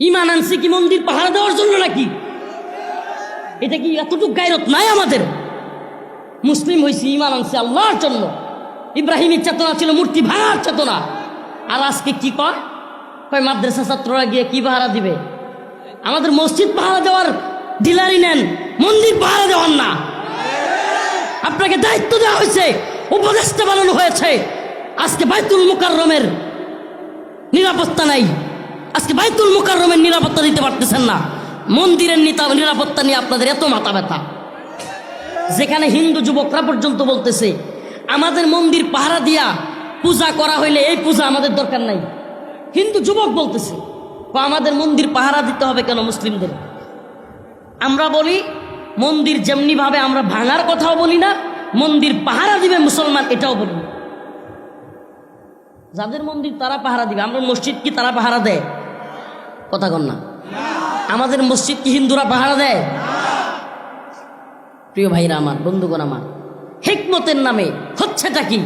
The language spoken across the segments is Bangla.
ইমান আনছে কি মন্দির পাহারা দেওয়ার জন্য নাকি? এটা কি এতটুকু গায়রত নাই আমাদের? মুসলিম হয়েছি ইমান আনছে আল্লাহর জন্য। ইব্রাহিমের চেতনা ছিল মূর্তি ভাঙার চেতনা। আর আজকে কি কয়? মাদ্রাসা ছাত্ররা গিয়ে কি পাহারা দিবে? আমাদের মসজিদ পাহারা দেওয়ার ডিলারি নেন, মন্দির পাহারা দেওয়ার না। আপনাকে দায়িত্ব দেওয়া হয়েছে, উপদেষ্টা বানানো হয়েছে। আজকে বাইতুল মুকাররমের নিরাপত্তা নাই। আজকে বাইতুল মুকাররমের নিরাপত্তা দিতে পারতেছেন না। মন্দিরের নিতা নিরাপত্তা নিয়ে আপনাদের এত মাথা ব্যথা। যেখানে হিন্দু যুবকরা পর্যন্ত বলতেছে আমাদের মন্দির পাহারা দিয়া পূজা করা হইলে এই পূজা আমাদের দরকার নাই। হিন্দু যুবক বলতেছে "ও, আমাদের মন্দির পাহারা দিতে হবে কেন মুসলিমদের? আমরা বলি মন্দির যেমনি ভাবে আমরা ভাঙার কথাও বলি না মন্দির পাহারা দিবে মুসলমান এটাও বলি যাদের মন্দির তারা পাহারা দিবে। আমরা মসজিদ কি তারা পাহারা দেয়? কথা কন না। আমাদের মসজিদ কি হিন্দুরা পাহারা দেয়? প্রিয় ভাইরা আমার, বন্ধুগণ আমার, হেকমতের নামে হচ্ছেটা কি?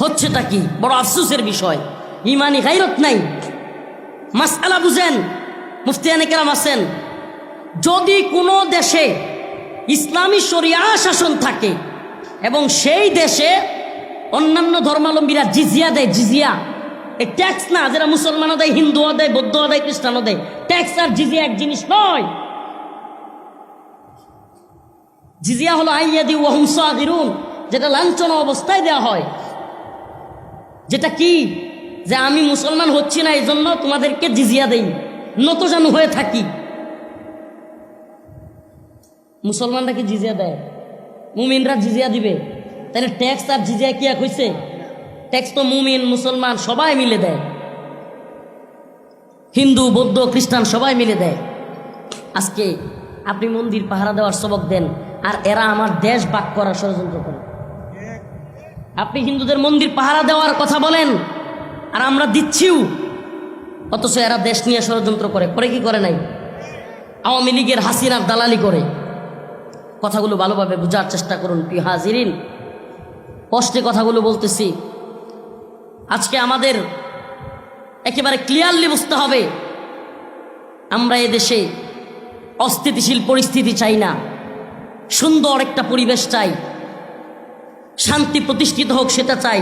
হচ্ছেটা কি? বড় আফসোসের বিষয়। ইমানি গাইরত নাই। মাসালা বুঝেন, মুফতিয়ানে কেরাম আছেন। যদি কোনো দেশে ইসলামী শরিয়া শাসন থাকে এবং সেই দেশে অন্যান্য ধর্মাবলম্বীরা জিজিয়া দেয়, জিজিয়া এই ট্যাক্স না যারা মুসলমানও দেয়, হিন্দুও দেয়, বৌদ্ধও দেয়, খ্রিস্টানও দেয়। ট্যাক্স আর জিজিয়া এক জিনিস নয়। জিজিয়া হলো আইয়াদি ওহম সাগিরুন, যেটা লাঞ্ছনা অবস্থায় দেওয়া হয়। যেটা কি? যে আমি মুসলমান হচ্ছি না এই জন্য তোমাদেরকে জিজিয়া দেই। নত জানু হয়ে থাকি। মুসলমানরা কি জিজিয়া দেয়? মুমিনরা জিজিয়া দিবে। তাহলে ট্যাক্স আর জিজিয়া কি এক হয়েছে ট্যাক্স তো মুমিন, মুসলমান, সবাই মিলে দেয়। হিন্দু, বৌদ্ধ, খ্রিস্টান, সবাই মিলে দেয়। আজকে আপনি মন্দির পাহারা দেওয়ার সবক দেন, আর এরা আমার দেশ বাক করার ষড়যন্ত্র করে। আপনি হিন্দুদের মন্দির পাহারা দেওয়ার কথা বলেন, আর আমরা দিচ্ছিও। অথচ এরা দেশ নিয়ে ষড়যন্ত্র করে করে কি করে নাই? আওয়ামী লীগের হাসিনার দালালি করে। কথাগুলো ভালোভাবে বোঝার চেষ্টা করুন, প্রিয় হাজিরিন। কষ্টে কথাগুলো বলতেছি আজকে আমাদের একেবারে ক্লিয়ারলি বুঝতে হবে, আমরা এদেশে অস্থিতিশীল পরিস্থিতি চাই না, সুন্দর একটা পরিবেশ চাই, শান্তি প্রতিষ্ঠিত হোক সেটা চাই,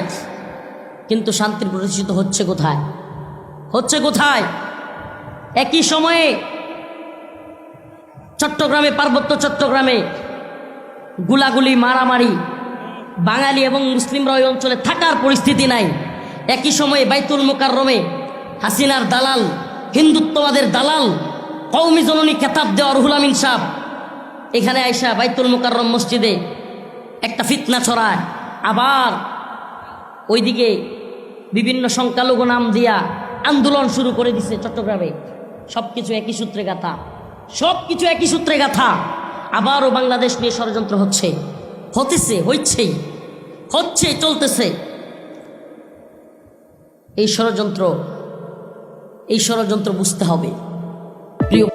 কিন্তু শান্তি প্রতিষ্ঠিত হচ্ছে কোথায়? হচ্ছে কোথায়? একই সময়ে চট্টগ্রামে, পার্বত্য চট্টগ্রামে গুলাগুলি, মারামারি, বাঙালি এবং মুসলিমরা ওই অঞ্চলে থাকার পরিস্থিতি নাই। একই সময়ে বাইতুল মোকাররমে হাসিনার দালাল, হিন্দুত্ববাদের দালাল কৌমি জননী খেতাব দেওয়া রুহুল আমিন সাহ এখানে আইসা বাইতুল মোকাররম মসজিদে একটা ফিতনা ছড়ায়। আবার ওইদিকে বিভিন্ন সংখ্যালঘু নাম দিয়া আন্দোলন শুরু করে দিছে চট্টগ্রামে। সব কিছু একই সূত্রে গাথা। সব কিছু একই সূত্রে গাথা। আবারও বাংলাদেশ নিয়ে ষড়যন্ত্র হচ্ছে। হতেছে, হইছেই। হচ্ছে, চলতেছে। এই ষড়যন্ত্র এই ষড়যন্ত্র বুঝতে হবে। প্রিয়